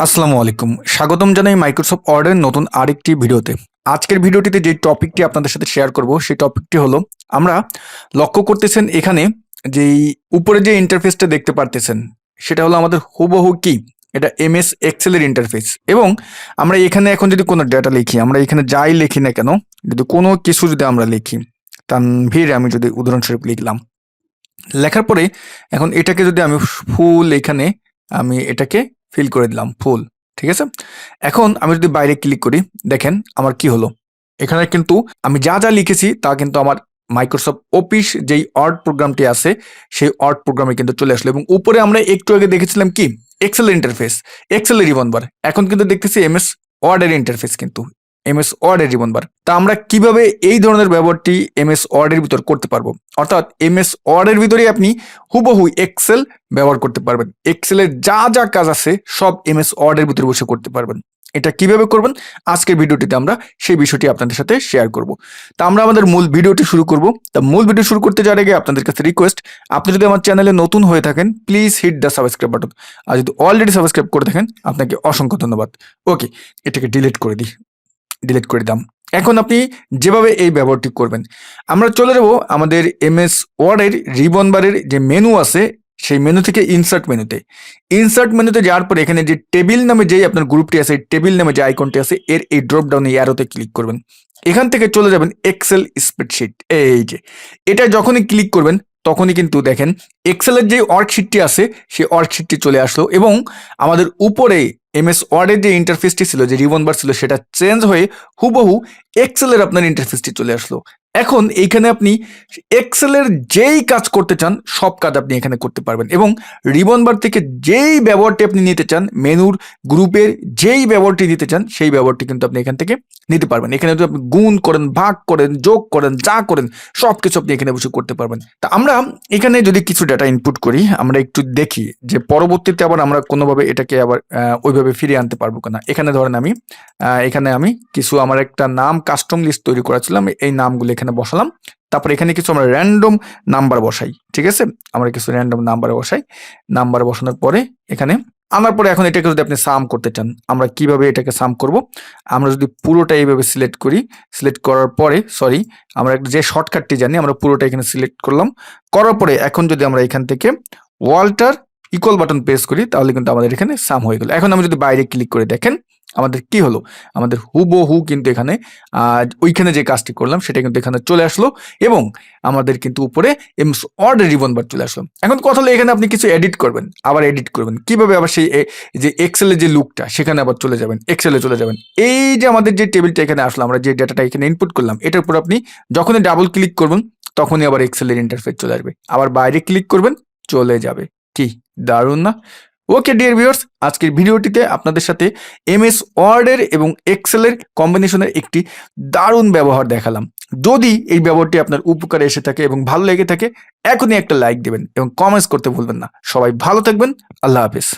আসসালামু আলাইকুম। স্বাগতম জানাই মাইক্রোসফট ওয়ার্ডের নতুন আরেকটি ভিডিওতে। আজকের ভিডিওটিতে যে টপিকটি আপনাদের সাথে শেয়ার করব, সেই টপিকটি হলো, আমরা লক্ষ্য করতেছেন এখানে যেই উপরে যে ইন্টারফেসটা দেখতে পারতেছেন, সেটা হলো আমাদের হুবহু কি? এটা এম এস এক্সেলের ইন্টারফেস এবং আমরা এখানে এখন যদি কোনো ডেটা লিখি, আমরা এখানে যাই লিখি না কেন, যদি কোনো কিছু যদি আমরা লিখি, তানভীর আমি যদি উদাহরণস্বরূপ লিখলাম। লেখার পরে এখন এটাকে যদি আমি ফুল এখানে আমি এটাকে ফিল করে দিলাম ফুল ঠিক আছে? এখন আমি যদি বাইরে ক্লিক করি, দেখেন আমার কি হলো? এখানে কিন্তু আমি যা যা লিখেছি তা কিন্তু আমার মাইক্রোসফট অফিস যেই অর্ড প্রোগ্রামটি আছে, সেই অর্ড প্রোগ্রামে কিন্তু চলে আসলো। এবং উপরে আমরা একটু আগে দেখেছিলাম কি? এক্সেল ইন্টারফেস এক্সেলের রিবনবার এখন কিন্তু দেখতেছি এম এস ওয়ার্ডের ইন্টারফেস কিন্তু। এমএস ওয়ার্ডের রিবন বার তা আমরা কীভাবে এই ধরনের ব্যবহারটি এমএস ওয়ার্ডের ভিতর করতে পারব? অর্থাৎ এমএস ওয়ার্ডের ভিতরে আপনি হুবহু এক্সেল ব্যবহার করতে পারবেন। এক্সেলের যা যা কাজ আছে সব এমএস ওয়ার্ডের ভিতরে বসে করতে পারবেন। এটা কীভাবে করবেন? আজকের ভিডিওটিতে আমরা সেই বিষয়টি আপনাদের সাথে শেয়ার করব। তা আমরা আমাদের মূল ভিডিওটি শুরু করব। তা মূল ভিডিও শুরু করতে যাওয়ার আগে আপনাদের কাছে রিকোয়েস্ট আপনি যদি আমার চ্যানেলে নতুন হয়ে থাকেন please hit the subscribe button আর যদি অলরেডি সাবস্ক্রাইব করে থাকেন, আপনাকে অসংখ্য ধন্যবাদ। ওকে এটাকে ডিলিট করে দিই। ডিলিট করে দাম এখন আপনি যেভাবে এই ব্যবহারটি করবেন, আমরা চলে যাব আমাদের এমএস ওয়ার্ডের রিবন বারের যে মেনু আছে, সেই মেনু থেকে ইনসার্ট মেনুতে ইনসার্ট মেনুতে যাওয়ার পরে এখানে যে টেবিল নামে যেই আপনার গ্রুপটি আছে টেবিল নামে যে আইকনটি আছে, এর এই ড্রপ ডাউনে অ্যারোতে ক্লিক করবেন। এখান থেকে চলে যাবেন এক্সেল স্প্রেডশিট এই যে, এটা যখনই ক্লিক করবেন, তখনই কিন্তু দেখেন এক্সেলের যে ওয়ার্কশিটটি আছে, সেই ওয়ার্কশিটটি চলে আসলো এবং আমাদের উপরে এমএস ওয়ার্ডের যে ইন্টারফেসটি ছিল, যে রিবন বার ছিল, সেটা চেঞ্জ হয়ে হুবহু এক্সেলের আপনার ইন্টারফেসটি চলে আসলো। এখন এইখানে আপনি এক্সেলের যেই কাজ করতে চান, সব কাজ আপনি এখানে করতে পারবেন। এবং রিবন বার থেকে যেই ব্যবহারটি আপনি নিতে চান, মেনুর গ্রুপের যেই ব্যবহারটি নিতে চান, সেই ব্যবহারটি কিন্তু আপনি এখান থেকে নিতে পারবেন। এখানে যদি আপনি গুণ করেন, ভাগ করেন, যোগ করেন, যা করেন সব কিছু আপনি এখানে বসে করতে পারবেন। তা আমরা এখানে যদি কিছু ডেটা ইনপুট করি, আমরা একটু দেখি যে পরবর্তীতে আবার আমরা কোনোভাবে এটাকে আবার ওইভাবে ফিরিয়ে আনতে পারব কিনা। এখানে ধরেন আমি এখানে আমি কিছু আমার একটা নাম কাস্টম লিস্ট তৈরি করেছিলাম। এই নামগুলো এখানে বসালাম। তারপর এখানে কিছু আমরা র্যান্ডম নাম্বার বসাই, ঠিক আছে? আমরা কিছু র্যান্ডম নাম্বার বসাই। নাম্বার বসানোর পরে এখানে আনার পরে এখন এটাকে যদি আপনি সাম করতে চান, আমরা কীভাবে এটাকে সাম করব? আমরা যদি পুরোটা এইভাবে সিলেক্ট করি সিলেক্ট করার পরে সরি আমরা যে শর্টকাটটি জানি, আমরা পুরোটা এখানে সিলেক্ট করলাম। করার পরে এখন যদি আমরা এখান থেকে ওয়াল্টার ইকুয়াল বাটন প্রেস করি, তাহলে কিন্তু আমাদের এখানে সাম হয়ে গেল। এখন আমি যদি বাইরে ক্লিক করে দেখেন আমাদের কি হলো? আমাদের হুবহু কিন্তু এখানে ওইখানে যে কাজটি করলাম, সেটা কিন্তু এখানে চলে আসলো এবং আমাদের কিন্তু উপরে এমস অর্ডার রিবন বার চলে আসলো। এখন কথা হলো এখানে আপনি কিছু এডিট করবেন, আবার এডিট করবেন। কীভাবে আবার সেই যে এক্সেলের যে লুকটা সেখানে আবার চলে যাবেন এক্সেলে চলে যাবেন। এই যে আমাদের যে টেবিলটা এখানে আসলো, আমরা যে ডাটাটা এখানে ইনপুট করলাম, এটার উপর আপনি যখনই ডাবল ক্লিক করবেন, তখনই আবার এক্সেলের ইন্টারফেস চলে আসবে। আবার বাইরে ক্লিক করবেন, চলে যাবে। কি? দারুণ না? ওকে ডিয়ার ভিউয়ার্স আজকের ভিডিওটিতে আপনাদের সাথে এমএস ওয়ার্ডের এবং এক্সেলের কম্বিনেশনের একটি দারুণ ব্যবহার দেখালাম। যদি এই ব্যবহারটি আপনার উপকারে এসে থাকে এবং ভালো লেগে থাকে, এখনই একটা লাইক দেবেন এবং কমেন্টস করতে ভুলবেন না। সবাই ভালো থাকবেন। আল্লাহ হাফিজ।